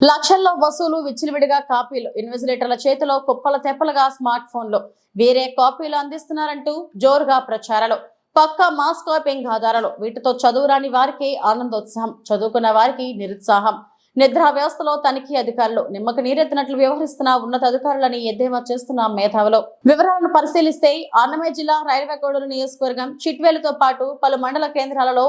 లక్షల్లో వసూలు విచ్చిలివిడిగా కాపీలు ఇన్విజిలేటర్ల చేతిలో కుప్పల తెప్పలుగా స్మార్ట్ ఫోన్లు. వేరే కాపీలు అందిస్తున్నారంటూ జోరుగా ప్రచారాలు. పక్క మాస్ కాపింగ్ ఆధారాలు. వీటితో చదువురాని వారికి ఆనందోత్సాహం. చదువుకున్న వారికి నిరుత్సాహం. నిద్ర వ్యవస్థలో తనిఖీ అధికారులు. నిమ్మక నీరెత్తినట్లు వ్యవహరిస్తున్న ఉన్నత అధికారులని ఎద్దేవా చేస్తున్న మేధావులు. వివరాలను పరిశీలిస్తే ఆనమయ్య జిల్లా రైల్వే కోడూరు నియోజకవర్గం చిట్వేలుతో పాటు పలు మండల కేంద్రాలలో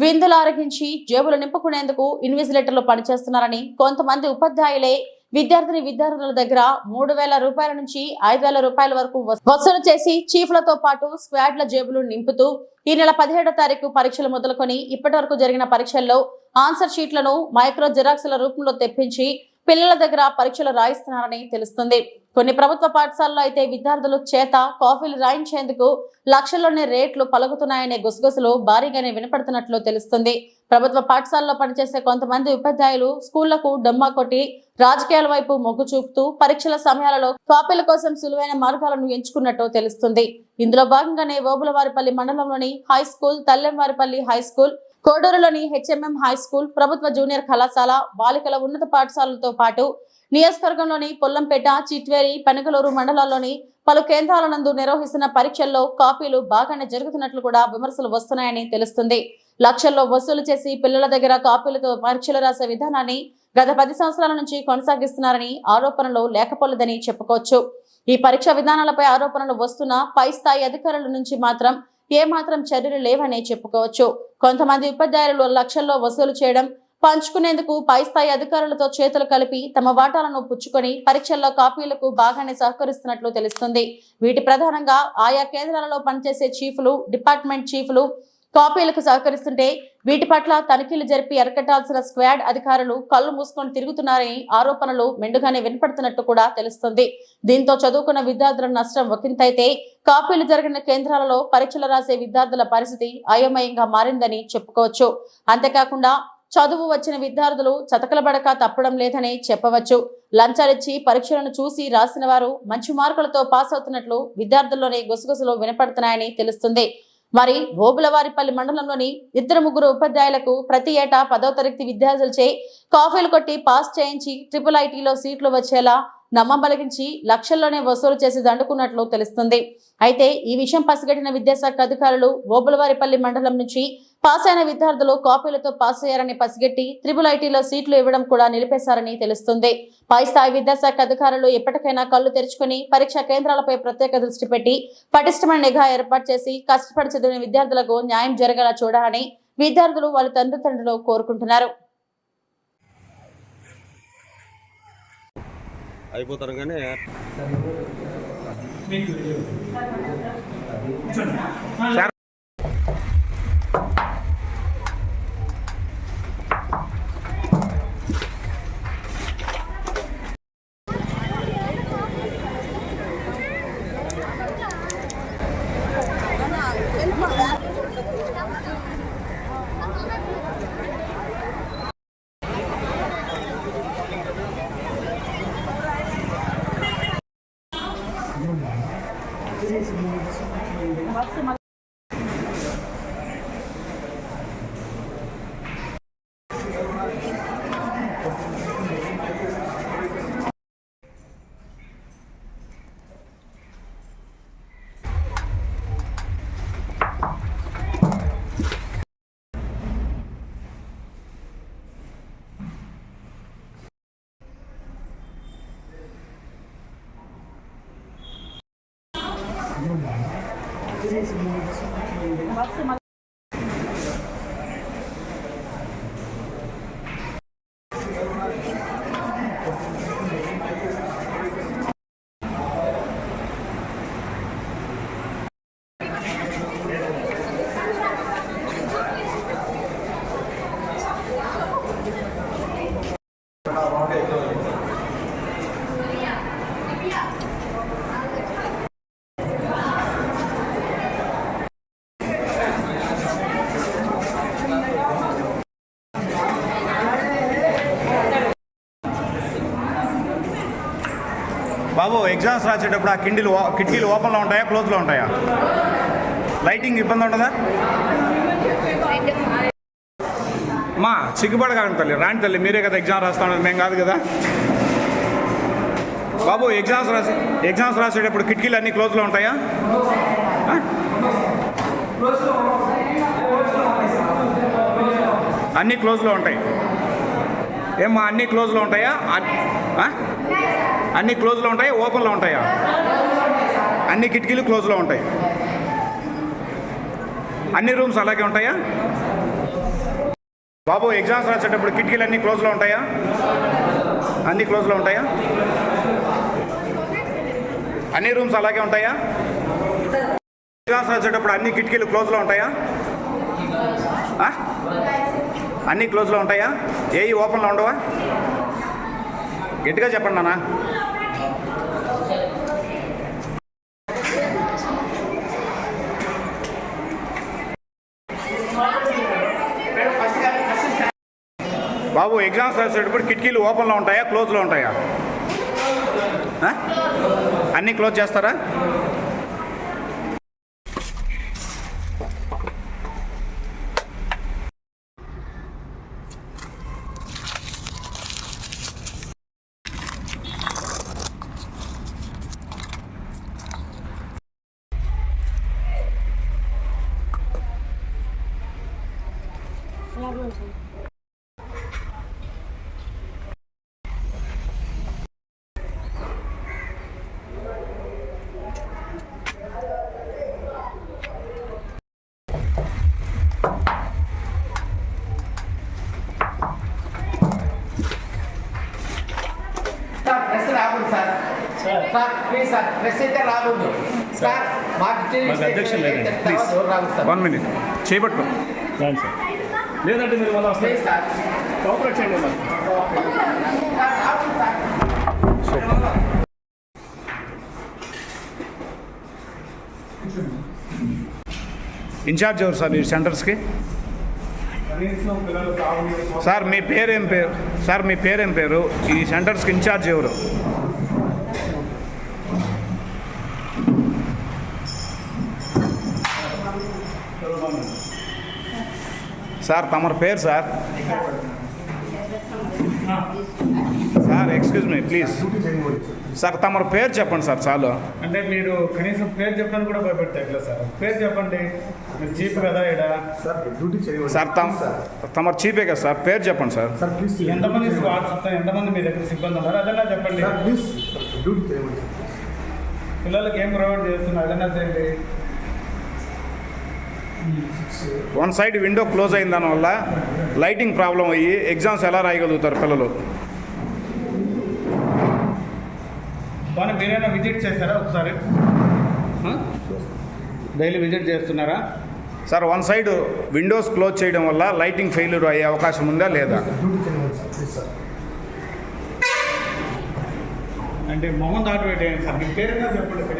విందులు ఆరగించి జేబులు నింపుకునేందుకు ఇన్విజిలేటర్లు పనిచేస్తున్నారని కొంతమంది ఉపాధ్యాయులే విద్యార్థిని విద్యార్థుల దగ్గర మూడు వేల రూపాయల నుంచి ఐదు వేల రూపాయల వరకు వసూలు చేసి చీఫ్లతో పాటు స్క్వాడ్ల జేబులు నింపుతూ ఈ నెల పదిహేడో తారీఖు పరీక్షలు మొదలుకొని ఇప్పటి వరకు జరిగిన పరీక్షల్లో ఆన్సర్ షీట్లను మైక్రో జిరాక్స్ల రూపంలో తెప్పించి పిల్లల దగ్గర పరీక్షలు రాయిస్తున్నారని తెలుస్తుంది. కొన్ని ప్రభుత్వ పాఠశాలలో అయితే విద్యార్థులు చేత కాఫీలు రాయించేందుకు లక్షల్లోనే రేట్లు పలుకుతున్నాయనే గుసగుసలు భారీగానే వినపడుతున్నట్లు తెలుస్తుంది. ప్రభుత్వ పాఠశాలలో పనిచేసే కొంతమంది ఉపాధ్యాయులు స్కూళ్ళకు డమ్మా కొట్టి రాజకీయాల వైపు మొగ్గు చూపుతూ పరీక్షల సమయాలలో కాపీల కోసం సులువైన మార్గాలను ఎంచుకున్నట్టు తెలుస్తుంది. ఇందులో భాగంగానే ఓబులవారిపల్లి మండలంలోని high school Tallemvaripalli high school కోడూరులోని HMM high school ప్రభుత్వ జూనియర్ కళాశాల బాలికల ఉన్నత పాఠశాలలతో పాటు నియోజకవర్గంలోని పొల్లంపేట చిట్వేరి పెనకలూరు మండలాల్లోని పలు కేంద్రాల నందు నిర్వహిస్తున్న పరీక్షల్లో కాపీలు బాగానే జరుగుతున్నట్లు కూడా విమర్శలు వస్తున్నాయని తెలుస్తుంది. లక్షల్లో వసూలు చేసి పిల్లల దగ్గర కాపీలతో పరీక్షలు రాసే విధానాన్ని గత పది సంవత్సరాల నుంచి కొనసాగిస్తున్నారని ఆరోపణలు లేకపోలేదని చెప్పుకోవచ్చు. ఈ పరీక్ష విధానాలపై ఆరోపణలు వస్తున్న పై స్థాయి అధికారుల నుంచి మాత్రం ఏ మాత్రం చర్యలు లేవని చెప్పుకోవచ్చు. కొంతమంది ఉపాధ్యాయులు లక్షల్లో వసూలు చేయడం పంచుకునేందుకు పై స్థాయి అధికారులతో చేతులు కలిపి తమ వాటాలను పుచ్చుకొని పరీక్షల్లో కాపీలకు బాగానే సహకరిస్తున్నట్లు తెలుస్తుంది. వీటి ప్రధానంగా ఆయా కేంద్రాలలో పనిచేసే చీఫ్లు డిపార్ట్మెంట్ చీఫ్లు కాపీలకు సహకరిస్తుంటే వీటి పట్ల తనిఖీలు జరిపి అరకట్టాల్సిన స్క్వాడ్ అధికారులు కళ్ళు మూసుకొని తిరుగుతున్నారని ఆరోపణలు మెండుగానే వినపడుతున్నట్టు కూడా తెలుస్తుంది. దీంతో చదువుకున్న విద్యార్థుల నష్టం ఒకంతైతే కాపీలు జరిగిన కేంద్రాలలో పరీక్షలు రాసే విద్యార్థుల పరిస్థితి అయోమయంగా మారిందని చెప్పుకోవచ్చు. అంతేకాకుండా చదువు వచ్చిన విద్యార్థులు చతకలబడక తప్పడం లేదని చెప్పవచ్చు. లంచాలిచ్చి పరీక్షలను చూసి రాసిన వారు మంచి మార్కులతో పాస్ అవుతున్నట్లు విద్యార్థుల్లోనే గుసగుసలు వినపడుతున్నాయని తెలుస్తుంది. మరి ఓబులవారిపల్లి మండలంలోని ఇద్దరు ముగ్గురు ఉపాధ్యాయులకు ప్రతి ఏటా పదో తరగతి విద్యార్థులచే కాఫీలు కొట్టి పాస్ చేయించి ట్రిపుల్ ఐటీలో సీట్లు వచ్చేలా నమ్మబలిగించి లక్షల్లోనే వసూలు చేసి దండుకున్నట్లు తెలుస్తుంది. అయితే ఈ విషయం పసిగట్టిన విద్యాశాఖ అధికారులు ఓబులవారిపల్లి మండలం నుంచి పాస్ అయిన విద్యార్థులు కాపీలతో పాస్ అయ్యారని పసిగట్టి త్రిబుల్ ఐటీలో సీట్లు ఇవ్వడం కూడా నిలిపేశారని తెలుస్తుంది. పై స్థాయి విద్యాశాఖ అధికారులు ఎప్పటికైనా కళ్ళు తెరుచుకుని పరీక్షా కేంద్రాలపై ప్రత్యేక దృష్టి పెట్టి పటిష్టమైన నిఘా ఏర్పాటు చేసి కష్టపడి చదివిన విద్యార్థులకు న్యాయం జరగేలా చూడాలని విద్యార్థులు వాళ్ళ తల్లిదండ్రులు కోరుకుంటున్నారు. అయిపోతారు కానీ బాబు ఎగ్జామ్స్ రాసేటప్పుడు ఆ కిండిలు కిటికీలు ఓపెన్లో ఉంటాయా క్లోజ్లో ఉంటాయా? లైటింగ్ ఇబ్బంది ఉండదా మా సిగ్గుపడగాను తల్లి రాని తల్లి మీరే కదా ఎగ్జామ్ రాస్తామని మేము కాదు కదా? బాబు ఎగ్జామ్స్ రాసి ఎగ్జామ్స్ రాసేటప్పుడు కిటికీలు అన్నీ క్లోజ్లో ఉంటాయా? అన్ని అన్నీ క్లోజ్లో ఉంటాయి. ఏమ్మా అన్నీ క్లోజ్లో ఉంటాయా? అన్ని క్లోజ్లో ఉంటాయా? ఓపెన్లో ఉంటాయా? అన్ని కిటికీలు క్లోజ్లో ఉంటాయి. అన్ని రూమ్స్ అలాగే ఉంటాయా? బాబు ఎగ్జామ్స్ రాసేటప్పుడు కిటికీలు అన్ని క్లోజ్లో ఉంటాయా? అన్ని క్లోజ్లో ఉంటాయా? అన్ని రూమ్స్ అలాగే ఉంటాయా? ఎగ్జామ్స్ రాసేటప్పుడు అన్ని కిటికీలు క్లోజ్లో ఉంటాయా? అన్ని క్లోజ్లో ఉంటాయా? ఏవి ఓపెన్లో ఉండవా? గట్టిగా చెప్పండి నాన్న. బాబు ఎగ్జామ్స్ రాసేటప్పుడు కిటికీలు ఓపెన్లో ఉంటాయా క్లోజ్లో ఉంటాయా? అన్నీ క్లోజ్ చేస్తారా సార్ ప్రెస్ రాకూడదు sir sir please sir press అయితే రాకూడదు సార్ మాకు మాకు అధ్యక్షులు లేదండి, తర్వాత ప్లీజ్. ఎవరు రాకూడదు సార్ వన్ మినిట్ చేపట్టు రండి సార్ లేదంటే మీరు మళ్ళీ వస్తారు. కోఆపరేట్ చేయండి ఇన్ఛార్జ్ ఎవరు సార్ ఈ సెంటర్స్కి? సార్ మీ పేరేం పేరు? సార్ మీ పేరేం పేరు? ఈ సెంటర్స్కి ఇన్ఛార్జ్ ఎవరు? సార్ తమరి పేరు sir. Sir excuse me please sir తమరి పేరు చెప్పండి సార్ చాలు. అంటే మీరు కనీసం పేరు చెప్పడానికి కూడా ఎట్లా సార్. పేరు చెప్పండి. మీరు చీప్ కదా ఇక్కడ సార్ డ్యూటీ చేయవచ్చు సార్ తమ తమరు చీపే కదా సార్ పేరు చెప్పండి సార్. సార్ ప్లీజ్ ఎంతమంది స్వార్థ ఎంతమంది మీ దగ్గర సిబ్బంది ఉన్నారు? అదన్నా చెప్పండి. సార్ ప్లీజ్ డ్యూటీ చేయవచ్చు పిల్లలకి ఏం ప్రొవైడ్ చేస్తున్నారు? అదన్నా చేయండి. వన్ సైడ్ విండో క్లోజ్ అయిన దానివల్ల లైటింగ్ ప్రాబ్లం అయ్యి ఎగ్జామ్స్ ఎలా రాయగలుగుతారు పిల్లలు? కానీ మీరైనా విజిట్ చేస్తారా ఒకసారి? డైలీ విజిట్ చేస్తున్నారా? Sir one side windows close చేయడం వల్ల లైటింగ్ ఫెయిల్యూర్ అయ్యే అవకాశం ఉందా లేదా? అంటే మొహం దాటి పెట్టేయండి సార్. మీ పేరు కూడా చెప్పండి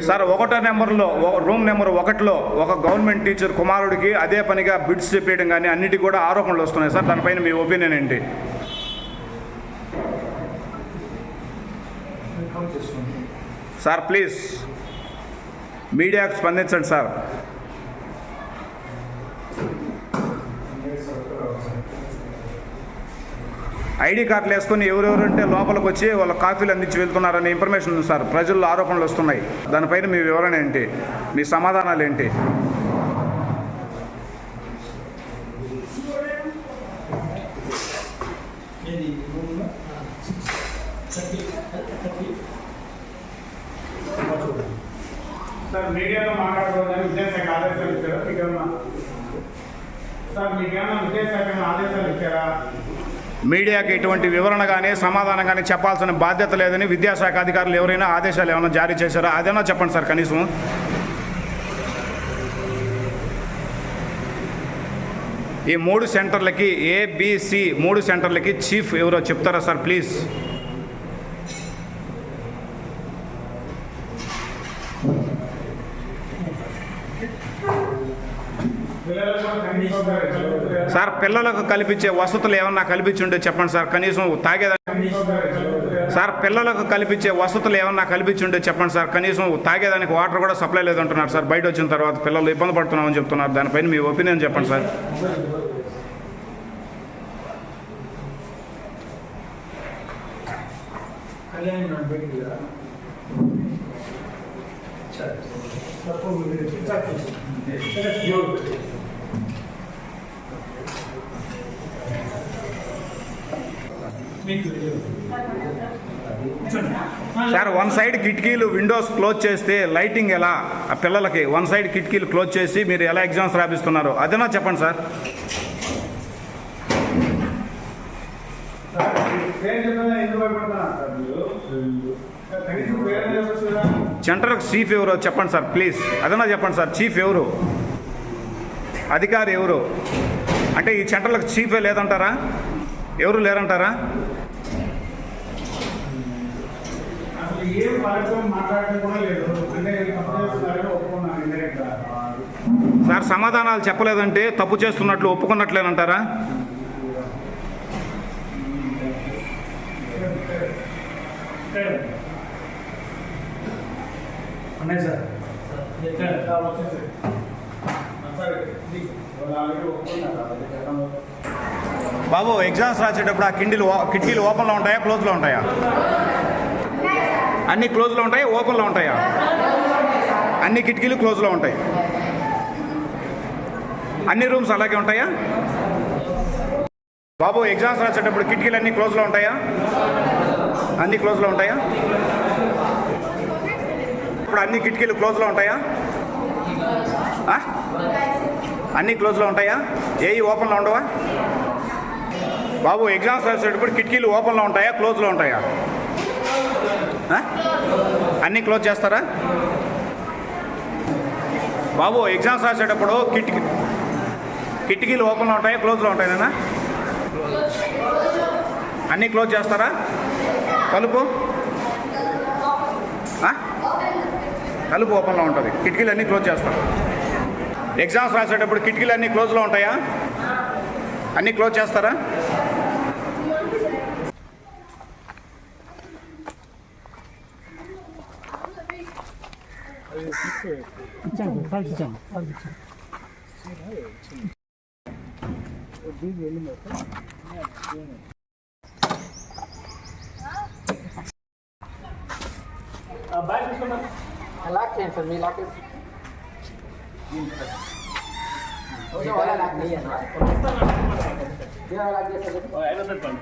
సార్ ఒకటో నెంబర్లో ఒక- రూమ్ నెంబర్ ఒకటిలో ఒక గవర్నమెంట్ టీచర్ కుమారుడికి అదే పనిగా బిడ్స్ చెప్పేయడం కానీ అన్నిటికీ కూడా ఆరోపణలు వస్తున్నాయి సార్. దానిపైన మీ ఒపీనియన్ ఏంటి? Sir please. మీడియాకు స్పందించండి సార్. ఐడి కార్డులు వేసుకొని ఎవరెవరంటే లోపలికి వచ్చి వాళ్ళ కాఫీలు అందించి వెళ్తున్నారనే ఇన్ఫర్మేషన్ ఉంది సార్ ప్రజల్లో ఆరోపణలు వస్తున్నాయి. దానిపైన మీ వివరణ ఏంటి? మీ సమాధానాలు ఏంటి సార్ మీడియాలో మాట్లాడుకోవడానికి విద్యాశాఖ ఆదేశాలు ఇచ్చారా మీకేమన్నా సార్ మీకేమన్నా విద్యాశాఖ ఏమైనా ఆదేశాలు ఇచ్చారా మీడియాకి ఎటువంటి వివరణ కానీ సమాధానం కానీ చెప్పాల్సిన బాధ్యత లేదని విద్యాశాఖ అధికారులు ఎవరైనా ఆదేశాలు ఏమైనా జారీ చేశారా? అదేనా చెప్పండి సార్ కనీసం. ఈ మూడు సెంటర్లకి ఏబిసి మూడు సెంటర్లకి చీఫ్ ఎవరో చెప్తారా సార్ ప్లీజ్ పిల్లలకు కూడా కనీసం ఒక చదువు- సార్ పిల్లలకు కల్పించే వసతులు ఏమన్నా కల్పించుంటే చెప్పండి సార్. కనీసం తాగేదానికి సార్ పిల్లలకు కల్పించే వసతులు ఏమన్నా కల్పించుంటే చెప్పండి సార్. కనీసం తాగేదానికి వాటర్ కూడా సప్లై లేదంటున్నారు సార్. బయట వచ్చిన తర్వాత పిల్లలు ఇబ్బంది పడుతున్నామని చెప్తున్నారు. దానిపైన మీ ఒపీనియన్ చెప్పండి సార్. కళ్యాణ్ తప్పు మీరు సార్ వన్ సైడ్ కిటికీలు విండోస్ క్లోజ్ చేస్తే లైటింగ్ ఎలా? ఆ పిల్లలకి వన్ సైడ్ కిటికీలు క్లోజ్ చేసి మీరు ఎలా ఎగ్జామ్స్ రాపిస్తున్నారు? అదేనా చెప్పండి సార్. ఎందుకు భయపడుతున్నారు సార్ మీరు? కనీసం చీఫ్ ఎవరో చెప్పండి సార్ ప్లీజ్. అదన్నా చెప్పండి సార్ చీఫ్ ఎవరు? అధికారి ఎవరు? అంటే ఈ సెంటర్లకు చీఫే లేదంటారా? ఎవరు లేరంటారా? సార్ సమాధానాలు చెప్పలేదంటే తప్పు చేస్తున్నట్లు ఒప్పుకున్నట్లేనంటారా ఉన్నాయి సార్ ఎక్కడ వచ్చేసి సరే ఇది వాళ్ళు ఆల్రెడీ ఒప్పుకున్నారు ఉన్నాయి సార్. బాబు ఎగ్జామ్స్ రాసేటప్పుడు ఆ కిండిలు కిటికీలు ఓపెన్లో ఉంటాయా క్లోజ్లో ఉంటాయా? అన్ని క్లోజ్లో ఉంటాయా ఓపెన్లో ఉంటాయా? అన్ని కిటికీలు క్లోజ్లో ఉంటాయి. అన్ని రూమ్స్ అలాగే ఉంటాయా? బాబు ఎగ్జామ్స్ రాసేటప్పుడు కిటికీలు అన్ని క్లోజ్లో ఉంటాయా? అన్ని క్లోజ్లో ఉంటాయా? ఇప్పుడు అన్ని కిటికీలు క్లోజ్లో ఉంటాయా? అన్ని క్లోజ్లో ఉంటాయా? ఏవి ఓపెన్లో ఉండవా? బాబు ఎగ్జామ్స్ రాసేటప్పుడు కిటికీలు ఓపెన్లో ఉంటాయా? క్లోజ్లో ఉంటాయా? అన్నీ క్లోజ్ చేస్తారా? బాబు ఎగ్జామ్స్ రాసేటప్పుడు కిటికీ కిటికీలు ఓపెన్లో ఉంటాయా? క్లోజ్లో ఉంటాయా అన్నీ క్లోజ్ చేస్తారా? తలుపు ఆ? తలుపు ఓపెన్లో ఉంటుంది. కిటికీలు అన్నీ క్లోజ్ చేస్తాం. ఎగ్జామ్స్ రాసేటప్పుడు కిటికీలు అన్నీ క్లోజ్లో ఉంటాయా? అన్నీ క్లోజ్ చేస్తారా? లాక్ చేయండి సార్ మీ లాక్ లాక్ చేయండి లాక్ చేస్తారు